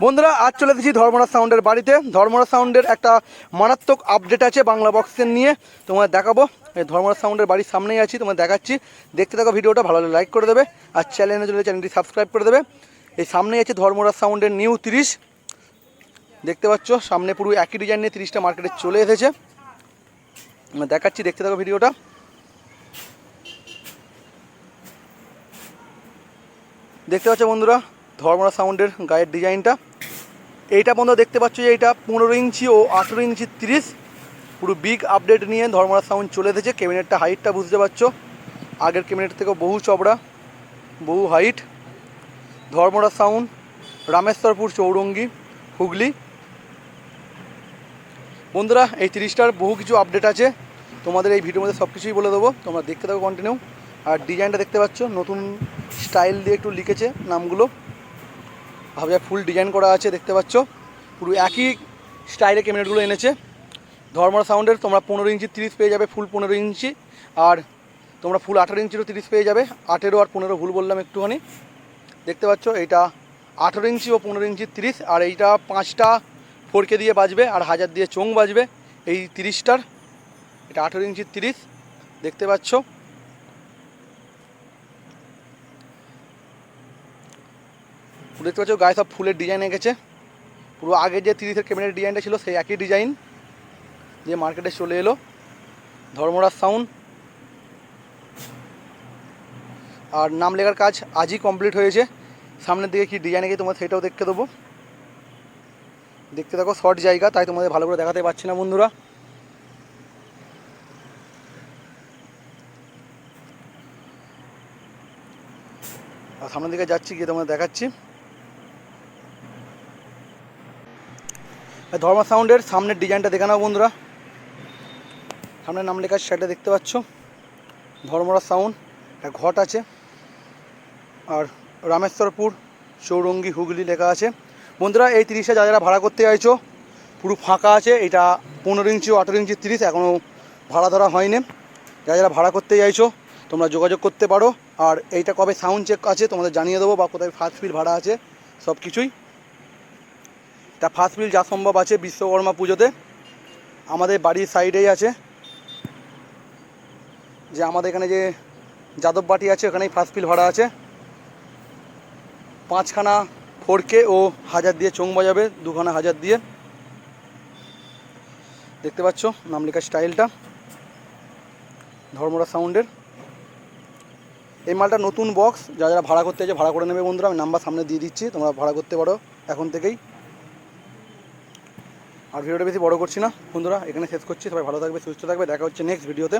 বন্ধুরা, আজ চলে এসেছি ধর্মরাজ সাউন্ডের বাড়িতে। ধর্মরাজ সাউন্ডের একটা মারাত্মক আপডেট আছে বাংলা বক্সের নিয়ে। তোমার দেখাবো। এই ধর্মরাজ সাউন্ডের বাড়ির সামনেই আছি তোমার দেখাচ্ছি। দেখতে থাকো ভিডিওটা, ভালো লাইক করে দেবে। আর চ্যানেলে চলে চ্যানেলটি সাবস্ক্রাইব করে দেবে। এই সামনেই আছে ধর্মরাজ সাউন্ডের নিউ তিরিশ। দেখতে পাচ্ছ, সামনে পুরো একই ডিজাইন নিয়ে তিরিশটা মার্কেটে চলে এসেছে। দেখাচ্ছি, দেখতে থাকো ভিডিওটা। দেখতে পাচ্ছ বন্ধুরা ধর্মরা সাউন্ডের গায়ের ডিজাইনটা। এইটা বন্ধু দেখতে পাচ্ছ যে এটা পনেরো ইঞ্চি ও আঠেরো ইঞ্চি তিরিশ। পুরো বিগ আপডেট নিয়ে ধর্মরা সাউন্ড চলে এসেছে। ক্যাবিনেটটা হাইটটা বুঝতে পারছ। আগের ক্যাবিনেট থেকে বহু চবড়া বহু হাইট ধর্মরা সাউন্ড, রামেশ্বরপুর চৌরঙ্গি, হুগলি। বন্ধুরা, এই তিরিশটার বহু কিছু আপডেট আছে। তোমাদের এই ভিডিওর মধ্যে সব কিছুই বলে দেবো। তোমরা দেখতে থাকো কন্টিনিউ আর ডিজাইনটা দেখতে পাচ্ছ, নতুন স্টাইল দিয়ে একটু লিখেছে নামগুলো। ভাবে ফুল ডিজাইন করা আছে, দেখতে পাচ্ছ। পুরো একই স্টাইলে ক্যাবিনেটগুলো এনেছে। ধর্মরা সাউন্ডের তোমরা পনেরো ইঞ্চি তিরিশ পেয়ে যাবে, ফুল পনেরো ইঞ্চি। আর তোমরা ফুল আঠেরো ইঞ্চিরও তিরিশ পেয়ে যাবে, আঠেরো আর পনেরো ভুল বললাম একটুখানি। দেখতে পাচ্ছ এটা আঠেরো ইঞ্চি ও পনেরো ইঞ্চি তিরিশ, আর এইটা পাঁচটা ফোরকে দিয়ে বাজবে, আর হাজার দিয়ে চোং বাজবে, এই তিরিশটার। এটা আঠেরো ইঞ্চির তিরিশ, দেখতে পাচ্ছ। দেখতে পাচ্ছ? গায়ে সব ফুলের ডিজাইন এঁকেছে। পুরো আগে যে তিরিশের ক্যাবিনেট ডিজাইনটা ছিল, সেই একই ডিজাইন যে মার্কেটে চলে এলো। ধর্মরাজ সাউন্ড আর নাম লেখার কাজ আজই কমপ্লিট হয়েছে। সামনের দিকে কি ডিজাইন এঁকে তোমার সেটাও দেখতে দেবো। দেখতে থাকো শর্ট জায়গা, তাই তোমাদের ভালো করে দেখাতে পারছি না বন্ধুরা। আর সামনের দিকে যাচ্ছি, গিয়ে তোমাদের দেখাচ্ছি। ধর্মা সাউন্ডের সামনের ডিজাইনটা দেখে নাও বন্ধুরা। সামনের নাম লেখা সেটা দেখতে পাচ্ছ। ধর্মরা সাউন্ড, একটা ঘট আছে। আর রামেশ্বরপুর চৌরঙ্গি হুগলি লেখা আছে। বন্ধুরা, এই তিরিশটা যা যারা ভাড়া করতে চাইছো, পুরো ফাঁকা আছে। এটা পনেরো ইঞ্চি আঠেরো ইঞ্চি তিরিশ এখনও ভাড়া ধরা হয়নি। যারা যারা ভাড়া করতে চাইছো, তোমরা যোগাযোগ করতে পারো। আর এইটা কবে সাউন্ড চেক আছে, তোমাদের জানিয়ে দেবো বা কোথায় ফার্স্ট ফিল ভাড়া আছে সব কিছুই তা ফার্স্ট ফিল যা সম্ভব আছে বিশ্বকর্মা পুজোতে। আমাদের বাড়ির সাইডেই আছে। যে আমাদের এখানে যে যাদব বাটি আছে, ওখানেই ফার্স্ট ফিল ভাড়া আছে। পাঁচখানা ফোরকে ও হাজার দিয়ে চোং বাজাবে, দুখানা হাজার দিয়ে। দেখতে পাচ্ছ নাম লেখা স্টাইলটা। ধর্মরা সাউন্ডের। এই মালটা নতুন বক্স যারা যারা ভাড়া করতে আছে ভাড়া করে নেবে বন্ধুরা, আমি নাম্বার সামনে দিয়ে দিচ্ছি, তোমরা ভাড়া করতে পারো এখন থেকেই। আর ভিডিওটা বেশি বড় করছি না। বন্ধুরা, এখানে শেষ করছি। সবাই ভালো থাকবে, সুস্থ থাকবে। দেখা হচ্ছে নেক্সট ভিডিওতে।